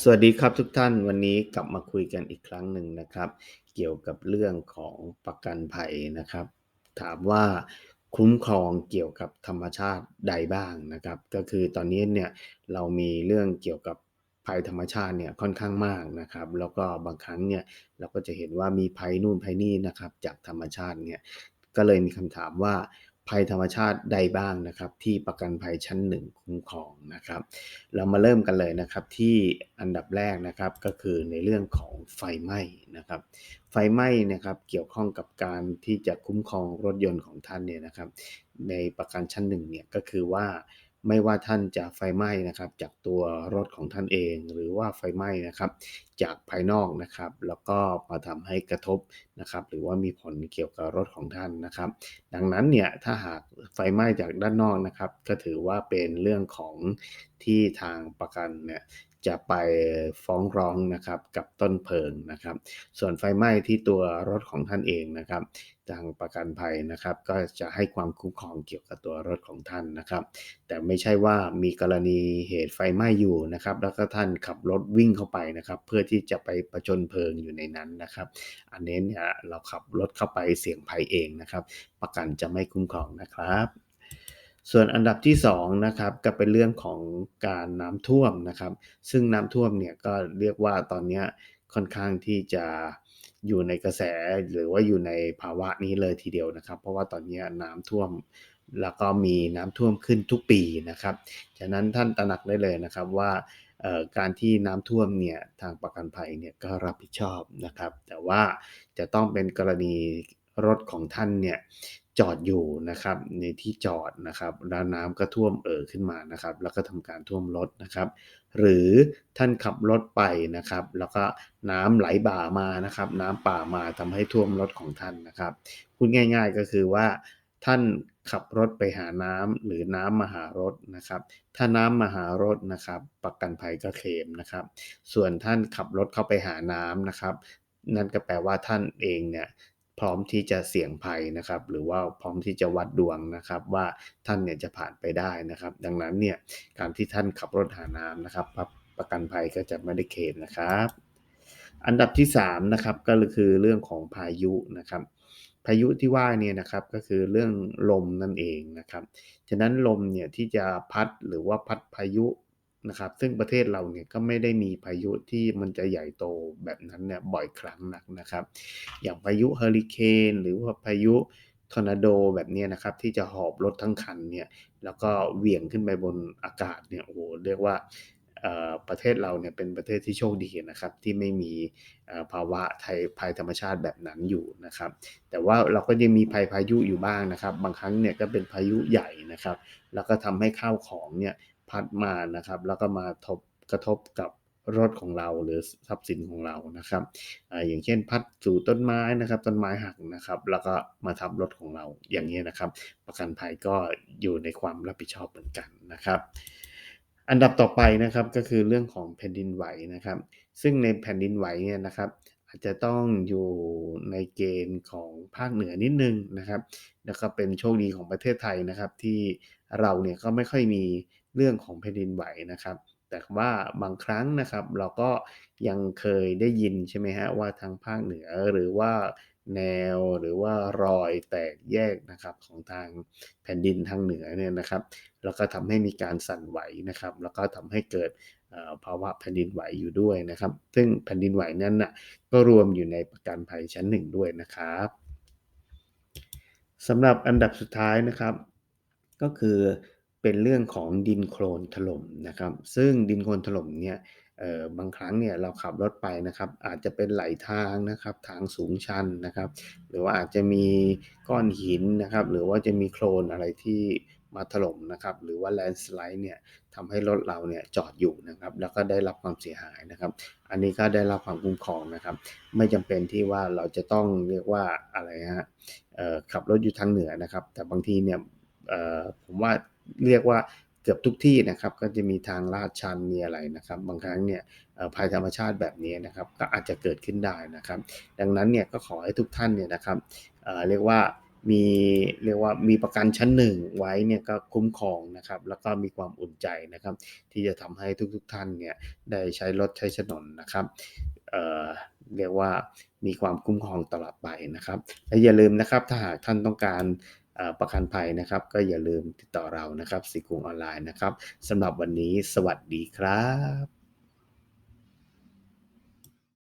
สวัสดีครับทุกท่านวันนี้กลับมาคุยกันอีกครั้งหนึ่งนะครับ เกี่ยวกับเรื่องของประกันภัยนะครับ ถามว่าคุ้มครองเกี่ยวกับธรรมชาติใดบ้างนะครับ ก็คือตอนนี้เนี่ยเรามีเรื่องเกี่ยวกับภัยธรรมชาติเนี่ยค่อนข้างมากนะครับ แล้วก็บางครั้งเนี่ยเราก็จะเห็นว่ามีภัยนู่นภัยนี่นะครับจากธรรมชาติเนี่ยก็เลยมีคำถามว่า ภัยธรรมชาติใดบ้างนะครับ ที่ประกันภัยชั้นหนึ่งคุ้มครองนะครับ เรามาเริ่มกันเลยนะครับที่อันดับแรกนะครับก็คือในเรื่องของไฟไหม้นะครับ ไฟไหม้นะครับเกี่ยวข้องกับการที่จะคุ้มครองรถยนต์ของท่านเนี่ยนะครับ ในประกันชั้นหนึ่งเนี่ยก็คือว่าไม่ว่าท่านจะไฟไหม้นะครับจากตัวรถของท่านเอง หรือว่าไฟไหม้นะครับ จากภายนอกนะครับ แล้วก็มาทำให้กระทบนะครับ หรือว่ามีผลเกี่ยวกับรถของท่านนะครับ ดังนั้นเนี่ยถ้าหากไฟไหม้จากด้านนอกนะครับ ก็ถือว่าเป็นเรื่องของที่ทางประกันเนี่ยจะไปฟ้องร้องนะครับกับต้นเพลิงนะครับ ส่วนไฟไหม้ที่ตัวรถของท่านเองนะครับ ทางประกันภัยนะครับ ก็จะให้ความคุ้มครองเกี่ยวกับตัวรถของท่านนะครับ แต่ไม่ใช่ว่ามีกรณีเหตุไฟไหม้อยู่นะครับ แล้วก็ท่านขับรถวิ่งเข้าไปนะครับ เพื่อที่จะไปประจนเพลิงอยู่ในนั้นนะครับ อันนี้เนี่ยเราขับรถเข้าไปเสี่ยงภัยเองนะครับ ประกันจะไม่คุ้มครองนะครับส่วนอันดับที่2นะครับก็เป็นเรื่องของการน้ำท่วมนะครับ ซึ่งน้ำท่วมเนี่ยก็เรียกว่าตอนนี้ค่อนข้างที่จะ อยู่ในกระแสหรือว่าอยู่ในภาวะนี้เลยทีเดียวนะครับ เพราะว่าตอนนี้น้ำท่วมแล้วก็มีน้ำท่วมขึ้นทุกปีนะครับ ฉะนั้นท่านตระหนักได้เลยนะครับว่าการที่น้ำท่วมเนี่ยทางประกันภัยเนี่ยก็รับผิดชอบนะครับ แต่ว่าจะต้องเป็นกรณีรถของท่านเนี่ย จอดอยู่นะครับในที่จอดนะครับแล้วน้ำก็ท่วมเอ่อขึ้นมานะครับ แล้วก็ทำการท่วมรถนะครับ หรือท่านขับรถไปนะครับ แล้วก็น้ำไหลบ่ามานะครับ น้ำป่ามาทำให้ท่วมรถของท่านนะครับพูดง่าย ๆก็คือว่าท่านขับรถไปหาน้ำหรือน้ำมาหารถนะครับ ถ้าน้ำมาหารถนะครับ ประกันภัยก็เคลมนะครับ ส่วนท่านขับรถเข้าไปหาน้ำนะครับ นั่นก็แปลว่าท่านเองเนี่ย พร้อมที่จะเสี่ยงภัยนะครับ หรือว่าพร้อมที่จะวัดดวงนะครับ ว่าท่านเนี่ยจะผ่านไปได้นะครับ ดังนั้นเนี่ยการที่ท่านขับรถหาน้ำนะครับประกันภัยก็จะไม่ได้เคลมนะครับ อันดับที่3นะครับก็คือเรื่องของพายุนะครับ พายุที่ว่าเนี่ยนะครับก็คือเรื่องลมนั่นเองนะครับ ฉะนั้นลมเนี่ยที่จะพัดหรือว่าพัดพายุ นะครับ ซึ่งประเทศเราเนี่ยก็ไม่ได้มีพายุที่มันจะใหญ่โตแบบนั้นเนี่ยบ่อยครั้งนักนะครับ อย่างพายุเฮอริเคนหรือว่าพายุทอร์นาโดแบบนี้นะครับ ที่จะหอบรถทั้งคันเนี่ยแล้วก็เหวี่ยงขึ้นไปบนอากาศเนี่ยโอ้โหเรียกว่าประเทศเราเนี่ยเป็นประเทศที่โชคดีนะครับ ที่ไม่มีภาวะไทยภัยธรรมชาติแบบนั้นอยู่นะครับ แต่ว่าเราก็ยังมีภัยพายุอยู่บ้างนะครับ บางครั้งเนี่ยก็เป็นพายุใหญ่นะครับ แล้วก็ทำให้ข้าวของเนี่ย พัดมานะครับ แล้วก็มาทบกระทบกับรถของเราหรือทรัพย์สินของเรานะครับออย่างเช่น พัดสู่ต้นไม้นะครับ ต้นไม้หักนะครับ แล้วก็มาทับรถของเราอย่างนี้นะครับ ประกันภัยก็อยู่ในความรับผิดชอบเหมือนกันนะครับ อันดับต่อไปนะครับก็คือเรื่องของแผ่นดินไหวนะครับ ซึ่งในแผ่นดินไหวเนี่ยนะครับ อาจจะต้องอยู่ในเกณฑ์ของภาคเหนือนิดนึงนะครับ แล้วก็เป็นโชคดีของประเทศไทยนะครับ ที่เราเนี่ยก็ไม่ค่อยมี เรื่องของแผ่นดินไหวนะครับ แต่ว่าบางครั้งนะครับ เราก็ยังเคยได้ยินใช่ไหมฮะว่าทางภาคเหนือหรือว่าแนวหรือว่ารอยแตกแยกนะครับของทางแผ่นดินทางเหนือเนี่ยนะครับ แล้วก็ทำให้มีการสั่นไหวนะครับ แล้วก็ทำให้เกิดภาวะแผ่นดินไหวอยู่ด้วยนะครับ ซึ่งแผ่นดินไหวนั้นนะก็รวมอยู่ในประกันภัยชั้นหนึ่งด้วยนะครับสำหรับอันดับสุดท้ายนะครับ ก็คือ เป็นเรื่องของดินโคลนถล่มนะครับ ซึ่งดินโคลนถล่มเนี่ยบางครั้งเนี่ยเราขับรถไปนะครับ อาจจะเป็นไหลทางนะครับทางสูงชันนะครับ หรือว่าอาจจะมีก้อนหินนะครับ หรือว่าจะมีโคลนอะไรที่มาถล่มนะครับ หรือว่าแลนสไลด์เนี่ยทำให้รถเราเนี่ยจอดอยู่นะครับ แล้วก็ได้รับความเสียหายนะครับ อันนี้ก็ได้รับความคุ้มครองนะครับ ไม่จำเป็นที่ว่าเราจะต้องเรียกว่าอะไรฮะขับรถอยู่ทางเหนือนะครับ แต่บางทีเนี่ยผมว่า เรียกว่าเกือบทุกที่นะครับก็จะมีทางลาดชันมีอะไรนะครับ บางครั้งเนี่ยภัยธรรมชาติแบบนี้นะครับก็อาจจะเกิดขึ้นได้นะครับ ดังนั้นเนี่ยก็ขอให้ทุกท่านเนี่ยนะครับเรียกว่ามีเรียกว่ามีประกันชั้นหนึ่งไว้เนี่ยก็คุ้มครองนะครับ แล้วก็มีความอุ่นใจนะครับ ที่จะทำให้ทุกๆท่านเนี่ยได้ใช้รถใช้ถนนนะครับเเรียกว่ามีความคุ้มครองตลอดไปนะครับและอย่าลืมนะครับถ้าหากท่านต้องการ ประกันภัยนะครับ ก็อย่าลืมติดต่อเรานะครับสิกุงออนไลน์นะครับสำหรับวันนี้สวัสดีครับ